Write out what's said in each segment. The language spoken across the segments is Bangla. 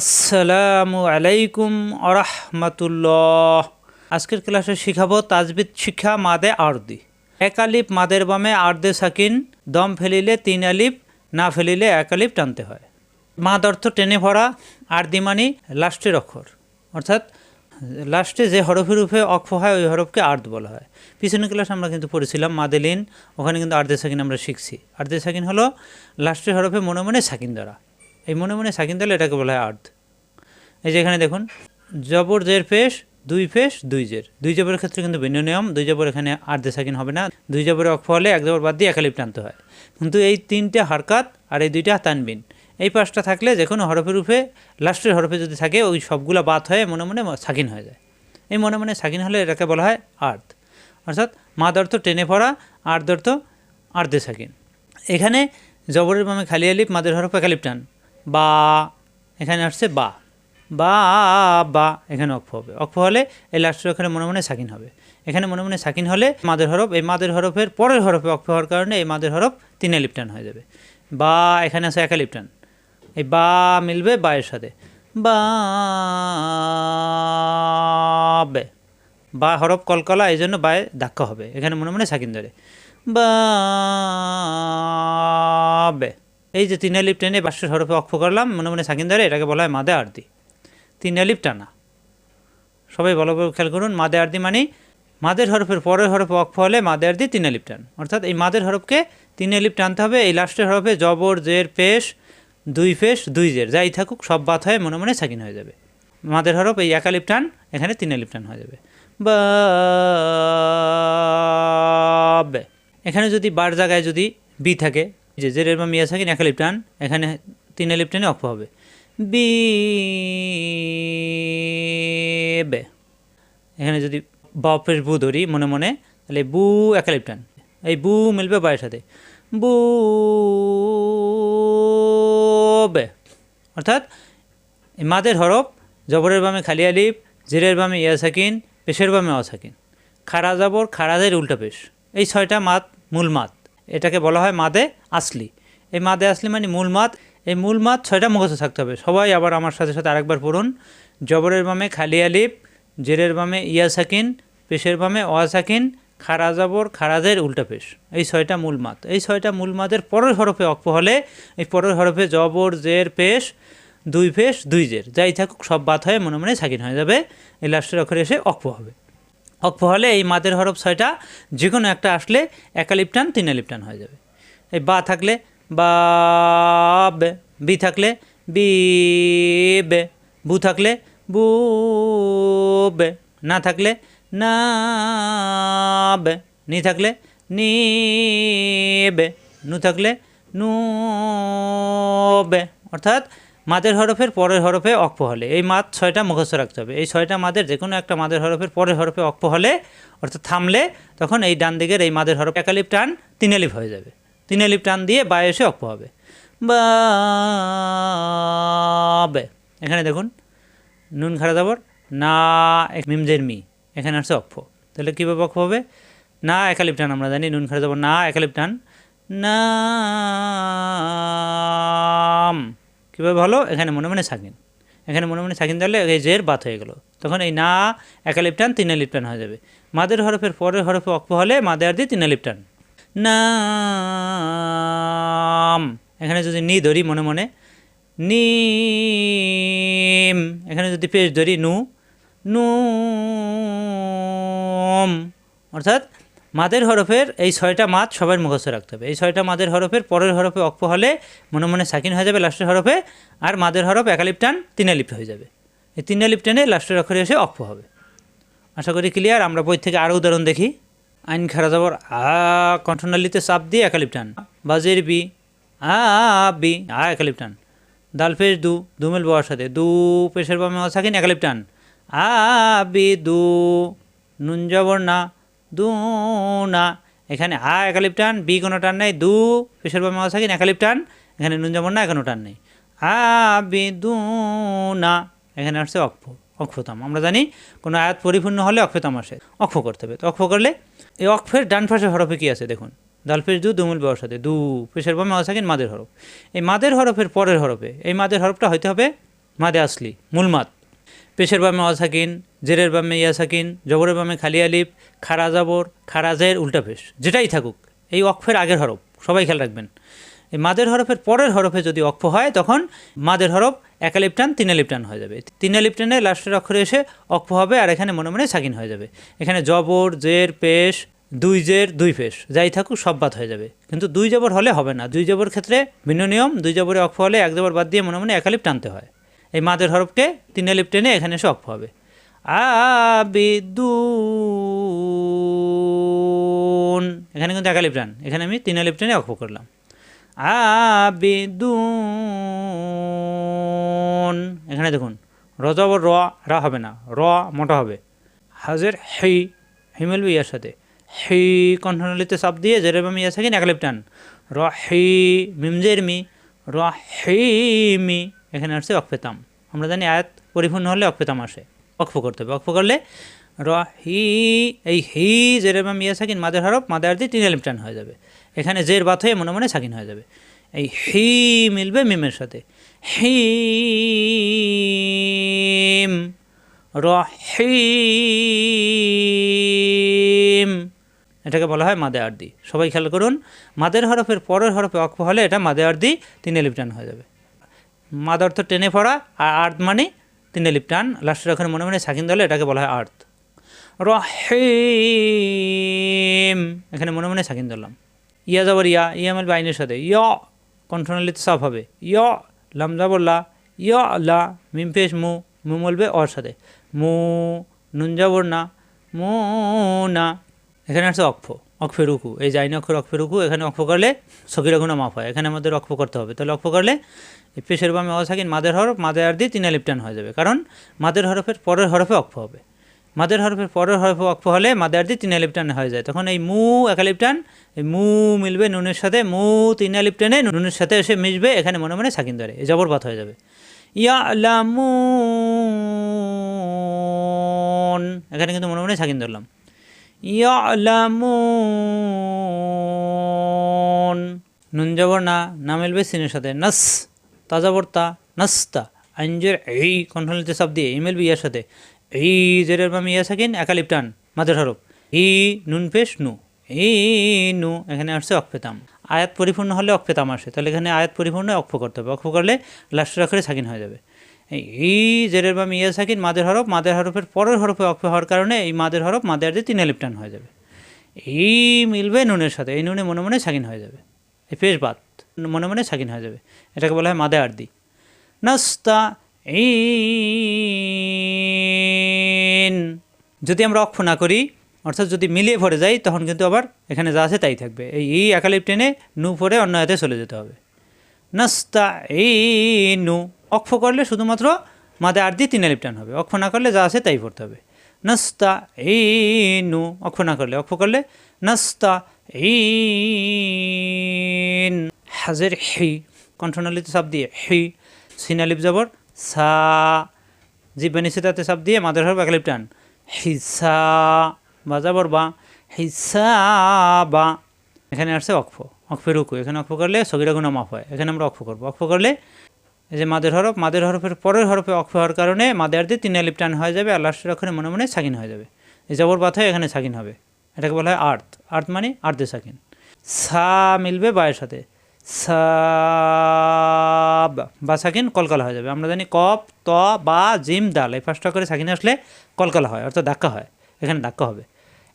আসসালামু আলাইকুম আরহামাতুল্লাহ। আজকের ক্লাসে শিখাবো তাজবিদ শিক্ষা মাদে আরদি। এক আলিফ মাদের বামে আর্দে সাকিন, দম ফেলিলে তিন আলিফ, না ফেলিলে এক আলিফ টানতে হয়। মাদ অর্থ টেনে ভরা, আরদি মানি লাস্টের অক্ষর। অর্থাৎ লাস্টে যে হরফের রূপে অক্ষ হয়, ওই হরফকে আর্দ বলা হয়। পিছনের ক্লাস আমরা কিন্তু পড়েছিলাম মাদেলিন, ওখানে কিন্তু আর্দে সাকিন আমরা শিখছি। আর্দে সাকিন হলো লাস্টের হরফে মনে মনে সাকিন দ্বারা। এই মনে মনে সাকিন দিলে এটাকে বলা হয় আর্ধ এই যে এখানে দেখুন, জবর জের পেশ দুই ফেস, দুই জের। দুই জবরের ক্ষেত্রে কিন্তু ভিন্ন নিয়ম, দুই জবর এখানে আর্ধে সাকিন হবে না, দুই জবরে অক্ষ হলে এক জবর বাদ দিয়ে একালিপ টানতে হয়। কিন্তু এই তিনটে হারকাত আর এই দুইটা তানবিন, এই পাঁচটা থাকলে যে কোনো হরফের রূপে, লাস্টের হরফে যদি থাকে, ওই সবগুলো বাদ হয়ে মনে মনে সাকিন হয়ে যায়। এই মনে মনে সাকিন হলে এটাকে বলা হয় আর্ধ অর্থাৎ মাদ অর্থ টেনে পড়া আর্ধ অর্থ আর্ধে সাকিন। এখানে জবরের বামে খালি আলিপ মাদের হরফ একালিপ টান বা, এখানে আসছে বা। বা এখানে অক্ষ হবে। অক্ষ হলে এই লাস্টের ওখানে মনে মনে সাকিন হবে। এখানে মনে মনে সাকিন হলে মাদের হরফ, এই মাদের হরফের পরের হরফে অক্ষ হওয়ার কারণে এই মাদের হরফ তিনে লিপটান হয়ে যাবে। বা, এখানে আছে একা লিপটান। এই বা মিলবে বায়ের সাথে। বা, বে। হরফ কলকলা, এই জন্য বায়ে ধাক্কা হবে। এখানে মনে মনে সাকিন ধরে। বে। এই যে তিন আলিপ টেনে বাষ্যের হরফে অক্ষ করলাম, মনে মনে সাকিন ধরে এটাকে বলা হয় মাদে আরতি। তিন আলিপ টানা। সবাই ভালো খেয়াল করুন, মাদে আরতি মানে মাদের হরফের পরের হরফে অক্ষ হলে মাদে আরতি তিন আলিপ টান। অর্থাৎ এই মাদের হরফকে তিন আলিপ টানতে হবে, এই লাস্টের হরফে জবর, জের, পেশ, দুই পেশ, দুই জের, যাই থাকুক, সব বাত হয়ে মনে মনে সাকিন হয়ে যাবে। মাদের হরফ এই এক একালিপ টান, এখানে তিন আলিপ টান হয়ে যাবে। বা। এখানে যদি বার জায়গায় যদি বি থাকে যে জেরের বা মিয়া সাকিন একালিপ টান, এখানে তিন আলিপ টানে অক্ষ হবে। বি, বে। এখানে যদি বাপের বু ধরি, মনে মনে, তাহলে বু একালিপ টান। এই বু মিলবে বায়ের সাথে। বু বে। অর্থাৎ মাদের হরফ, জবরের বামে খালি আলিফ জেরের বামে ইয়া সাকিন, পেশের বামে অসাকিন খাড়া জবর খাড়াদের উল্টা পেশ। এই ছয়টা মাত মূল মাত এটাকে বলা হয় মাদে আসলি। এই মাদে আসলি মানে মূল মাত এই মূল মাত ছয়টা মুখস্থ থাকতে হবে। সবাই আবার আমার সাথে সাথে আরেকবার পড়ুন। জবরের বামে খালি আলিফ, জেরের বামে ইয়া সাকিন, পেশের বামে অসাকিন খাড়া জবর খাড়াদের উল্টা পেশ। এই ছয়টা মূল মাত এই ছয়টা মূল মাদের পরের হরফে অক্ষ হলে এই পরের হরফে জবর, জের, পেশ, দুই পেশ, দুই জের। যাই থাকুক, সব বাত হয়ে মনে মনে সাকিন হয়ে যাবে। এই লাস্টের অক্ষরে এসে অক্ষ হবে। অক্ষ হলে এই মাদের হরফ ছয়টা যে কোনো একটা আসলে একালিপ টান তিন আলিপ হয়ে যাবে। এই বা থাকলে বে, বি থাকলে বি, বে, বু থাকলে বু, বে, না থাকলে না, বে, নি থাকলে নি, বে, নু থাকলে নু, বে, অর্থাৎ মাদের হরফের পরের হরফে অক্প হলে। এই মাদ ছয়টা মুখস্থ রাখতে হবে। এই ছয়টা মাদের যে কোনো একটা মাদের হরফের পরের হরফে অক্প হলে, অর্থাৎ থামলে, তখন এই ডান দিকের এই মাদের হরফ একালিপ টান তিন আলিপ হয়ে যাবে। তিন আলিপ টান দিয়ে বায়ে এসে অক্ষ হবে। বে এখানে দেখুন, নুন খাড়া দাবর না, এক- মিমজের মি। এখানে আসছে অক্ষ। তাহলে কীভাবে অক্ষ হবে? না, একালিপ টান আমরা জানি, নুন খাড়া দাবর না, একালিপ টান। নাম কীভাবে হলো এখানে মনে মনে সাকিন এখানে মনে মনে সাকিন দিলে এই জের বাত হয়ে গেল। তখন এই না একা লিপটান তিন লিপটান হয়ে যাবে। মাদের হরফের পরের হরফে অক্ষ হলে মাদে আর দিয়ে তিন লিপটান। নাম। এখানে যদি নি ধরি মনে মনে। নিম। এখানে যদি পেশ ধরি নু। নুম। অর্থাৎ মাদের হরফের এই ছয়টা মাদ সবার মুখস্থ রাখতে হবে। এই ছয়টা মাদের হরফের পরের হরফে অক্ষ হলে মনে মনে সাকিন হয়ে যাবে লাস্টের হরফে আর মাদের হরফ একালিপ টান তিনালিপ হয়ে যাবে। এই তিনালিপ টানে লাস্টের অক্ষরে এসে অক্ষ হবে। আশা করি ক্লিয়ার আমরা বই থেকে আরও উদাহরণ দেখি। আইন খারা যাবর আ কণ্ঠনালিতে চাপ দিয়ে একালিপ টান। বাজের বি, আ বি, আ একালিপ টান। দাল পেশ দু দুমেল বওয়ার সাথে। দু পেশের বামে সাকিন একালিপ টান। আ, বি, দু, নুন জবর না। দু না এখানে আ একালিপ টান, বি কোনো টান নেই, দু, পেশের বামে সাকিন একালিপ টান, এখানে নুন জবর না এখনও টান নেই। আ, বি দু না এখানে আসছে অক্ষ, অক্ষতাম। আমরা জানি কোনো আয়াত পরিপূর্ণ হলে অক্ষতাম আসে, অক্ষ করতে হবে। তো অক্ষ করলে এই অক্ষের ডান পাশে হরফে কী আছে দেখুন? দালফের দু, দুমুল ব্যবহার সাথে, দু, পেশের বামে অসাকিন মাদের হরফ। এই মাদের হরফের পরের হরফে, এই মাদের হরফটা হইতে হবে মাদে আসলি, মূল মাদ। পেশের বামে অসাকিন জেরের বামে ইয়াসাকিন, জবরের বামে খালি আলিফ, খারা জাবর খারাজের উল্টা পেশ। যেটাই থাকুক, এই অক্ষের আগের হরফ, সবাই খেয়াল রাখবেন। এই মাদের হরফের পরের হরফে যদি অক্ষ হয়, তখন মাদের হরফ একালিপ টান তিনালিপ টান হয়ে যাবে। তিনালিপ টানে লাস্টের অক্ষরে এসে অক্ষ হবে, আর এখানে মনে মনে সাকিন হয়ে যাবে। এখানে জবর, জের, পেশ, দুই জের, দুই পেশ, যাই থাকুক, সব বাদ হয়ে যাবে। কিন্তু দুই জবর হলে হবে না। দুই জবর ক্ষেত্রে ভিন্ন নিয়ম, দুই জবরে অক্ষ হলে এক জবর বাদ দিয়ে মনে মনে একালিপ টানতে হয়। এই মাদের হরফকে তিনালিপ টেনে এখানে এসে হবে। আবিদুন। এখানে কিন্তু একালিপ টান এখানে আমি তিনালিপ টেনে অক্ষ করলাম। আবিদুন। এখানে দেখুন রজবর র, রা হবে না, র মোটা হবে। হাজের হেই হিমেল ইয়ার সাথে। হি কণ্ঠনালীতে চাপ দিয়ে জেরে বামি ইয়া থাকেন একালিপ টান। র হি, মিমজের মি। র হি, মি। এখানে আসছে অক্ষেতাম। আমরা জানি আয়াত পরিপূর্ণ হলে অক্ষেতাম আসে। অক্ষ করতে হবে। অক্ষ করলে র হি এই হি, জেরে বামি ইয়া, সাকিন, মাদের হরফ, মাদের দিয়ে তিন আলিপ টান হয়ে যাবে। এখানে জের বাত হয়ে মনে মনে সাকিন হয়ে যাবে। এই হি মিলবে মিমের সাথে। হিম রহিম এটাকে বলা হয় মাদে আর্দি। সবাই খেয়াল করুন, মাদের হরফের পরের হরফে অক্ষ হলে এটা মাদে আর্দি তিনে লিপটান হয়ে যাবে। মাদ অর্থ টেনে পড়া আর আর্থ মানে তিনে লিপটান। লাস্টের ওখানে মনে মনে সাকিন দলে, এটাকে বলা হয় আর্থ। রহিম, এখানে মনে মনে সাকিন ধরলাম। ইয়া যাবর ইয়া ইয়া মেলবে আইনের সাথে। ইয়, কণ্ঠনালিতে সাফ হবে। ইয়, লাম যাবর লা ইয়, লা, মিম পেশ, মু মু বলবে অর সাথে। মু, নুন যাবর না, মু না। এখানে আছে অক্ষ। অক্ষে রুকু এই যাইনি অক্ষর অক্ষে রুকু এখানে অক্ষ করলে সকিরা গুণা মাফ হয়। এখানে আমাদের অক্ষ করতে হবে। তাহলে অক্ষ করলে পেশের বামে অসাকিন মাদের হরফ মাদের আর দিয়ে তিনা লিপটান হয়ে যাবে। কারণ মাদের হরফের পরের হরফে অক্ষ হবে। মাদের হরফের পরের হরফে অক্ষ হলে মাদের দিয়ে তিনা লিপটান হয়ে যায়। তখন এই মু একা লিপটান, এই মু মিলবে নুনের সাথে, মু তিনা লিপটানে নুনের সাথে এসে মিশবে, এখানে মনে মনে সাকিন ধরে। জবরপাত হয়ে যাবে। ইয়া আলামুন এখানে কিন্তু মনে মনে সাকিন ধরলাম। ইয়ালামুন। নুন যাবর না না মিলবে সিনের সাথে। নাস তা যাবর তা নাস্তা। আঞ্জের এই কণ্ঠলিতে সব দিয়ে ই মিলবে ইয়ার সাথে। এই জেরের বাম ইয়া থাকেন একালিপ টান মাদের হরফ। ই, নুন পেশ, নু। ই, নু, এখানে আসছে অক্ষেতাম আয়াত পরিপূর্ণ হলে অক্ষেতাম আসে। তাহলে এখানে আয়াত পরিপূর্ণ অক্ষ করতে হবে। অক্ষ করলে লাস্টের অক্ষরে সাকিন হয়ে যাবে। এই জেরের বা মিয়া সাকিন মাদের হরফ, মাদের হরফের পরের হরফে অক্ষ হওয়ার কারণে এই মাদের হরফ, মাদের দিয়ে তিন লিপটান হয়ে যাবে। এই মিলবে নুনের সাথে, এই নুনে মনে মনে সাকিন হয়ে যাবে। এই পেশ বাত মনে মনে সাকিন হয়ে যাবে। এটাকে বলা হয় মাদে আর্দি। নাস্তা ইন। যদি আমরা অক্ষ না করি, অর্থাৎ যদি মিলিয়ে পড়ে যাই, তখন কিন্তু আবার এখানে যা আছে তাই থাকবে। এই এই একালিপ টেনে নু পরে অন্য হাতে চলে যেতে হবে। নাস্তা এই নু অক্ষ করলে শুধুমাত্র মাদে আর দিয়ে তিন আলিপ টান হবে। অক্ষ না করলে যা আছে তাই পড়তে হবে। নাস্তা এই নু অক্ষ না করলে, অক্ষ করলে নাস্তা এই হাজের হি। কণ্ঠনালিতে চাপ দিয়ে হি। সিনালিপ যাবর সা। জিব্বা নিচে তাতে চাপ দিয়ে মাদের হরফ একালিপ টান হিসা বা যাবর বা হিসা বা। এখানে আসছে অক্ষ। অক্ষে রুকু। এখানে অক্ষ করলে সগিরা গুণা মাফ হয়। এখানে আমরা অক্ষ করব। অক্ষ করলে যে মাদের হরফ, মাদের হরফের পরের হরফে অক্ষ হওয়ার কারণে মাদের দিয়ে তিন আলিপ টান হয়ে যাবে আর লাস্টের অক্ষরে মনে মনে সাকিন হয়ে যাবে। এই জবর বাত এখানে সাকিন হবে। এটাকে বলা হয় আর্থ। আর্থ মানে আর্ধে সাকিন সা মিলবে বায়ের সাথে। সাব বা সাকিন কলকালা হয়ে যাবে। আমরা জানি কপ ত, বা, জিম, দাল। এই পাঁচটা করে সাকিন আসলে কলকালা হয়, অর্থাৎ ধাক্কা হয়। এখানে ধাক্কা হবে।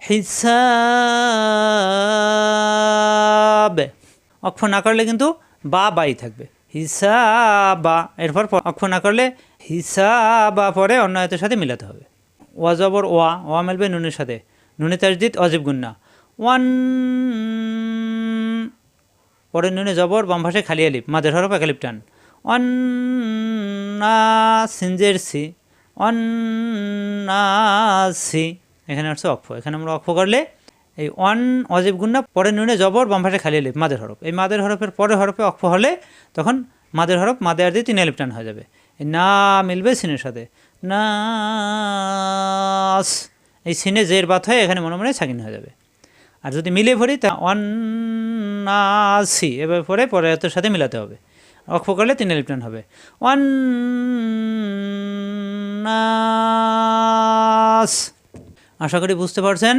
হিসাব। অক্ষ না করলে কিন্তু বা, বাই থাকবে। হিসাবা, এরপর অক্ষ না করলে হিসাবা পরে অন্য আয়তের সাথে মিলাতে হবে। ওয়া জবর ওয়া ওয়া মিলবে নুনের সাথে। নুনে তাজদিদ, অজিব গুন্না। ওয়ান পরে নুনে জবর, বাম ভাষায় খালি আলিপ মাদের হরফ একালিপ টান। অন্না সিনজের সি অন্নাসি এখানে আসছে অক্ষ। এখানে আমরা অক্ষ করলে এই অন অজীব গুন্না, পরে নুনে জবর, বাম ভাষায় খালি আলিপ মাদের হরফ। এই মাদের হরফের পরে হরফে অক্ষ হলে তখন মাদের হরফ, মাদে আর দিয়ে তিন আলিপ টান হয়ে যাবে। এই না মিলবে সিনের সাথে। নাস এই সিনে জের বাত হয়ে এখানে মনে মনে সাকিন হয়ে যাবে। আর যদি মিলে পড়ি তা অন্নাসি এবার পরে পরে এতের সাথে মিলাতে হবে। অক্ষ করলে তিন আলিফ টান হবে। ওয়ান আশা করি বুঝতে পারছেন।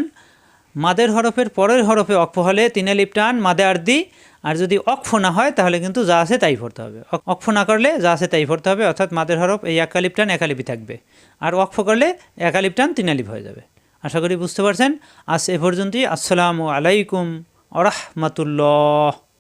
মাদের হরফের পরের হরফে অক্ফ হলে তিনে লিপ টান, মাদে আর্দি আর যদি অক্ফ না হয়, তাহলে কিন্তু যা আছে তাই ভরতে হবে। অক- অক্ষ না করলে যা আছে তাই ভরতে হবে, অর্থাৎ মাদের হরফ এই একালিপ টান একালিপি থাকবে। আর অক্ষ করলে একালিপ টান তিনালিপ হয়ে যাবে। আশা করি বুঝতে পারছেন। আজ এ পর্যন্তই। আসসালামু আলাইকুম আরহামাতুল্লাহ